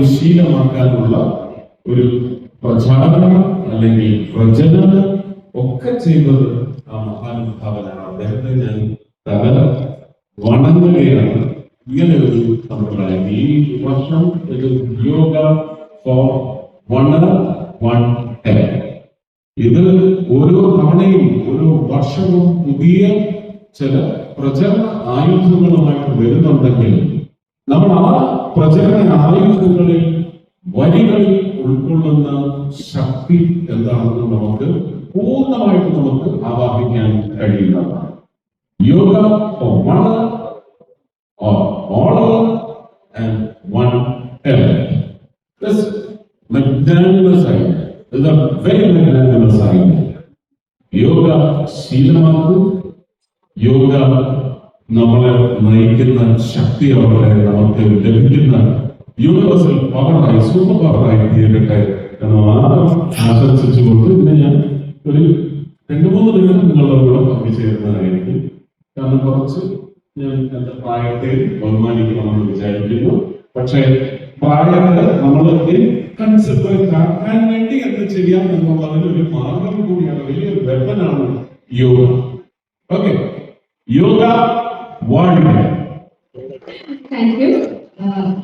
പരിശീലമാക്കാനുള്ള ഒരു പ്രചാരണം അല്ലെങ്കിൽ പ്രചരണം ഒക്കെ ചെയ്യുന്നത് ആ മഹാനുഭാവനാണ് അദ്ദേഹത്തെ ഞാൻ തല വണങ്ങുകയാണ് ഇങ്ങനെ ഒരു സമ്പ്രദായം. ഈ വർഷം ഒരു യോഗ ഫോർ വൺ വൺ ഇത് ഓരോ തവണയും ഓരോ വർഷവും പുതിയ ചില പ്രചരണ ആയുധങ്ങളുമായിട്ട് വരുന്നുണ്ടെങ്കിൽ നമ്മൾ ആ പ്രചരണ ആയുധങ്ങളിൽ വരികളിൽ ഉൾക്കൊള്ളുന്ന ശക്തി എന്താണെന്ന് നമുക്ക് പൂർണമായിട്ട് നമുക്ക് ആവാഹിക്കാൻ കഴിയുന്നതാണ്. Yoga for one and one. Yoga ശീലമാക്കും yoga നമ്മളെ നയിക്കുന്ന ശക്തി അവരുടെ നമുക്ക് ലഭിക്കുന്ന യൂണിവേഴ്സൽ പവറായി സൂപ്പർ പവറായി തീരട്ടെ എന്ന് മാത്രം ആശംസിച്ചുകൊണ്ട് ഇന്ന് ഞാൻ ഒരു രണ്ടു മൂന്ന് ദിവസം നിങ്ങളുടെ കൂടെ പങ്കുചേരുന്നതായിരിക്കും കാരണം കുറച്ച് ഞാൻ എന്റെ പ്രായത്തെ ബഹുമാനിക്കണമെന്ന് വിചാരിക്കുന്നു. പക്ഷേ പ്രായത്തെ നമ്മൾ ഇൻകൺസിഡറേറ്റ് ആക്കാൻ വേണ്ടി എന്ത് ചെയ്യാം എന്നുള്ളതിന് ഒരു മാർഗം കൂടിയാണ് വലിയൊരു വെപ്പനാണ് yoga. Okay yoga One. Thank you. Uh,